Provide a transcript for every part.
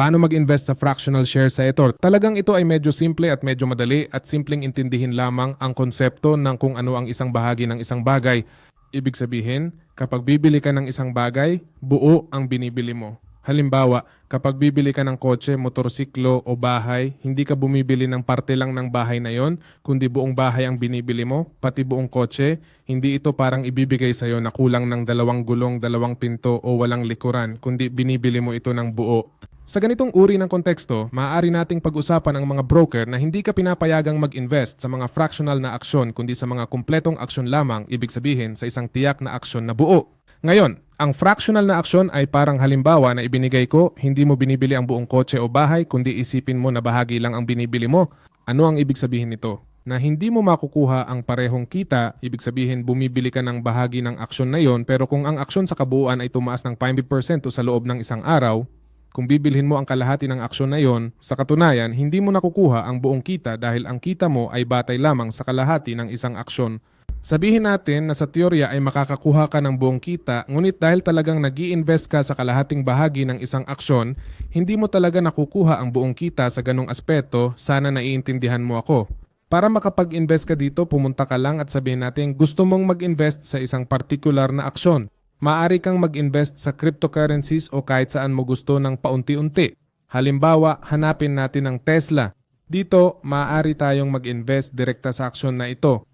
Paano mag-invest sa fractional shares sa Etor? Talagang ito ay medyo simple at medyo madali at simpleng intindihin lamang ang konsepto ng kung ano ang isang bahagi ng isang bagay. Ibig sabihin, kapag bibili ka ng isang bagay, buo ang binibili mo. Halimbawa, kapag bibili ka ng kotse, motorsiklo o bahay, hindi ka bumibili ng parte lang ng bahay na yon, kundi buong bahay ang binibili mo, pati buong kotse. Hindi ito parang ibibigay sa'yo na kulang ng dalawang gulong, dalawang pinto o walang likuran, kundi binibili mo ito ng buo. Sa ganitong uri ng konteksto, maaari nating pag-usapan ang mga broker na hindi ka pinapayagang mag-invest sa mga fractional na aksyon kundi sa mga kumpletong aksyon lamang, ibig sabihin sa isang tiyak na aksyon na buo. Ngayon, ang fractional na aksyon ay parang halimbawa na ibinigay ko, hindi mo binibili ang buong kotse o bahay, kundi isipin mo na bahagi lang ang binibili mo. Ano ang ibig sabihin nito? Na hindi mo makukuha ang parehong kita, ibig sabihin bumibili ka ng bahagi ng aksyon na yon, pero kung ang aksyon sa kabuuan ay tumaas ng 5% sa loob ng isang araw, kung bibilhin mo ang kalahati ng aksyon na yon, sa katunayan, hindi mo nakukuha ang buong kita dahil ang kita mo ay batay lamang sa kalahati ng isang aksyon Sabihin natin na sa teorya ay makakakuha ka ng buong kita, ngunit dahil talagang nag invest ka sa kalahating bahagi ng isang aksyon, hindi mo talaga nakukuha ang buong kita sa ganong aspeto, sana naiintindihan mo ako. Para makapag-invest ka dito, pumunta ka lang at sabihin natin gusto mong mag-invest sa isang particular na aksyon. Maari kang mag-invest sa cryptocurrencies o kahit saan mo gusto ng paunti-unti. Halimbawa, hanapin natin ang Tesla. Dito, maaari tayong mag-invest direkta sa aksyon na ito.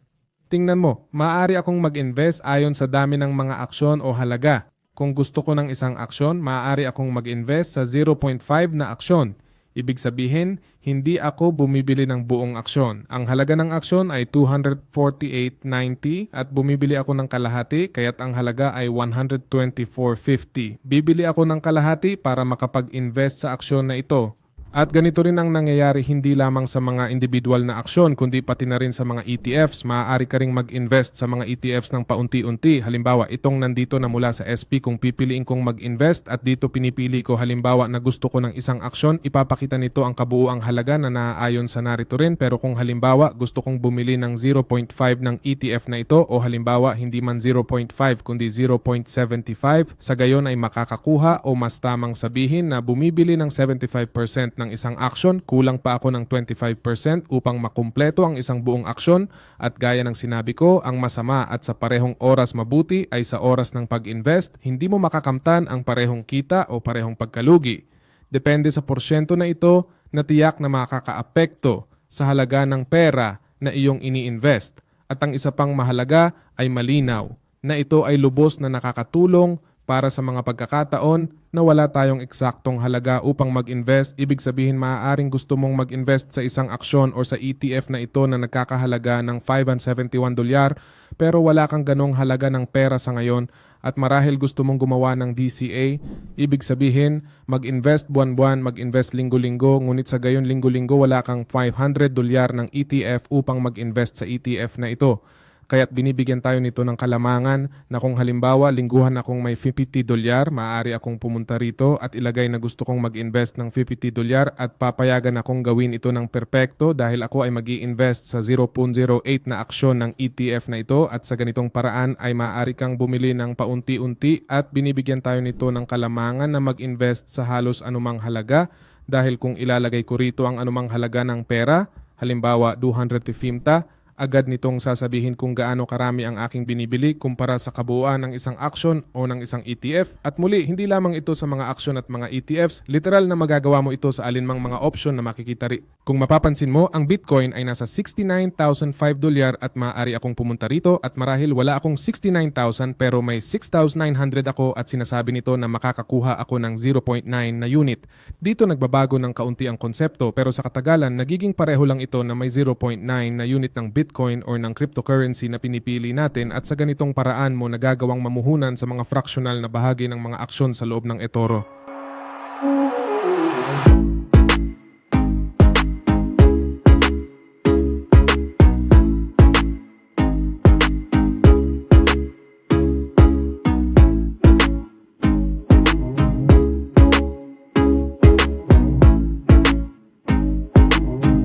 Tingnan mo, maaari akong mag-invest ayon sa dami ng mga aksyon o halaga. Kung gusto ko ng isang aksyon, maaari akong mag-invest sa 0.5 na aksyon. Ibig sabihin, hindi ako bumibili ng buong aksyon. Ang halaga ng aksyon ay 248.90 at bumibili ako ng kalahati kaya't ang halaga ay 124.50. Bibili ako ng kalahati para makapag-invest sa aksyon na ito. At ganito rin ang nangyayari hindi lamang sa mga individual na aksyon kundi pati na rin sa mga ETFs. Maaari ka ring mag-invest sa mga ETFs ng paunti-unti. Halimbawa, itong nandito na mula sa SP kung pipiliin kong mag-invest at dito pinipili ko halimbawa na gusto ko ng isang aksyon, ipapakita nito ang kabuuang halaga na naaayon sa narito rin. Pero kung halimbawa gusto kong bumili ng 0.5 ng ETF na ito o halimbawa hindi man 0.5 kundi 0.75, sa gayon ay makakakuha o mas tamang sabihin na bumibili ng 75% ng ng isang aksyon, kulang pa ako ng 25% upang makumpleto ang isang buong aksyon at gaya ng sinabi ko, ang masama at sa parehong oras mabuti ay sa oras ng pag-invest, hindi mo makakamtan ang parehong kita o parehong pagkalugi. Depende sa porsyento na ito na tiyak na makakaapekto sa halaga ng pera na iyong ini-invest. At ang isa pang mahalaga ay malinaw na ito ay lubos na nakakatulong para sa mga pagkakataon na wala tayong eksaktong halaga upang mag-invest. Ibig sabihin maaaring gusto mong mag-invest sa isang aksyon o sa ETF na ito na nagkakahalaga ng 571 dolyar pero wala kang ganong halaga ng pera sa ngayon at marahil gusto mong gumawa ng DCA, ibig sabihin mag-invest buwan-buwan, mag-invest linggo-linggo, ngunit sa gayon linggo-linggo wala kang 500 dolyar ng ETF upang mag-invest sa ETF na ito. Kaya't binibigyan tayo nito ng kalamangan na kung halimbawa lingguhan akong may 50 dolyar, maaari akong pumunta rito at ilagay na gusto kong mag-invest ng 50 dolyar at papayagan akong gawin ito ng perpekto dahil ako ay mag invest sa 0.08 na aksyon ng ETF na ito at sa ganitong paraan ay maaari kang bumili ng paunti-unti at binibigyan tayo nito ng kalamangan na mag-invest sa halos anumang halaga dahil kung ilalagay ko rito ang anumang halaga ng pera, halimbawa 250, agad nitong sasabihin kung gaano karami ang aking binibili kumpara sa kabuuan ng isang aksyon o ng isang ETF. At muli, hindi lamang ito sa mga aksyon at mga ETFs, literal na magagawa mo ito sa alinmang mga option na makikita rin. Kung mapapansin mo, ang Bitcoin ay nasa 69,005 dolyar at maaari akong pumunta rito at marahil wala akong 69,000 pero may 6,900 ako at sinasabi nito na makakakuha ako ng 0.9 na unit. Dito nagbabago ng kaunti ang konsepto pero sa katagalan nagiging pareho lang ito na may 0.9 na unit ng Bitcoin Bitcoin or ng cryptocurrency na pinipili natin at sa ganitong paraan mo nagagawang mamuhunan sa mga fractional na bahagi ng mga aksyon sa loob ng eToro.